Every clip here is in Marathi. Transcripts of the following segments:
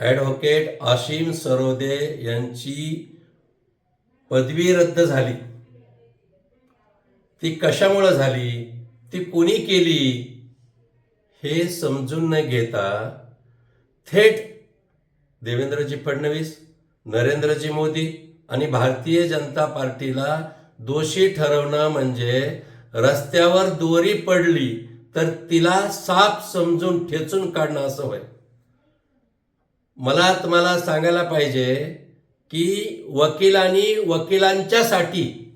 ॲडव्होकेट आशिम सरोदे यांची पदवी रद्द झाली. ती कशामुळं झाली? ती कोणी केली? हे समजून न घेता थेट देवेंद्रजी फडणवीस नरेंद्रजी मोदी आणि भारतीय जनता पार्टीला दोषी ठरवणं म्हणजे रस्त्यावर दोरी पडली तर तिला साप समजून ठेचून काढणं असं होय. मला तुम्हाला सांगायला पाहिजे की वकिलांनी वकिलांच्यासाठी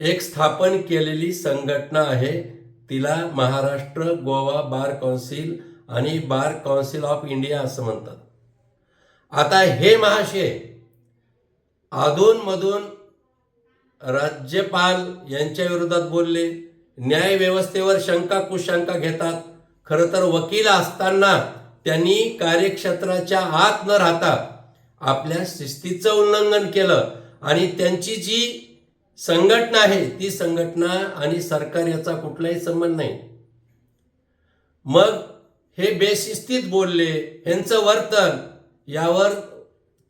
एक स्थापन केलेली संघटना आहे. तिला महाराष्ट्र गोवा बार कौन्सिल आणि बार कौन्सिल ऑफ इंडिया असं म्हणतात. आता हे महाशय अधूनमधून राज्यपाल यांच्या विरोधात बोलले. न्याय व्यवस्थेवर शंका कुशंका घेतात. खरं तर वकील असताना त्यांनी कार्यक्षेत्राच्या आत न राहता आपल्या शिस्तीचं उल्लंघन केलं. आणि त्यांची जी संघटना आहे ती संघटना आणि सरकार याचा कुठलाही संबंध नाही. मग हे बेशिस्तीत बोलले यांचं वर्तन यावर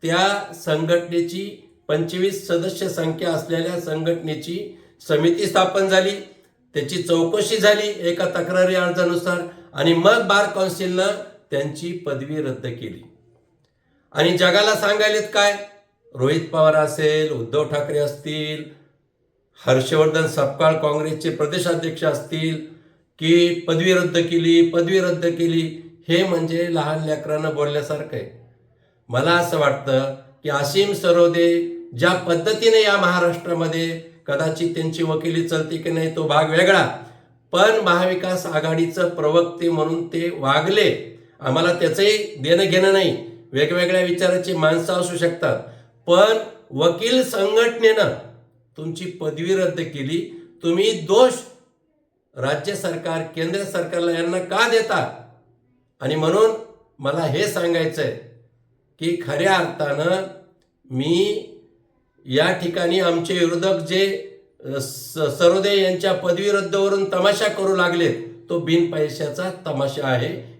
त्या संघटनेची पंचवीस सदस्य संख्या असलेल्या संघटनेची समिती स्थापन झाली. त्याची चौकशी झाली एका तक्रारी अर्जानुसार. आणि मग बार कौन्सिलनं त्यांची पदवी रद्द केली. आणि जगाला सांगायलेत काय? रोहित पवार असेल उद्धव ठाकरे असतील हर्षवर्धन सपकाळ काँग्रेसचे प्रदेशाध्यक्ष असतील की पदवी रद्द केली पदवी रद्द केली हे म्हणजे लहान लेकरांना बोलल्यासारखं आहे. मला असं वाटतं की आशिम सरोदे ज्या पद्धतीने या महाराष्ट्रामध्ये कदाचित त्यांची वकिली चलते की नाही तो भाग वेगळा. पण महाविकास आघाडीचं प्रवक्ते म्हणून ते वागले. आम्हाला त्याचंही देणं घेणं नाही. वेगवेगळ्या विचाराची माणसं असू शकतात. पण वकील संघटनेनं तुमची पदवी रद्द केली. तुम्ही दोष राज्य सरकार केंद्र सरकारला यांना का देता? आणि म्हणून मला हे सांगायचं आहे की खऱ्या अर्थानं मी या ठिकाणी आमचे विरोधक जे स- सरोदे यांच्या पदवी रद्दवरून तमाशा करू लागलेत तो बिनपैशाचा तमाशा आहे.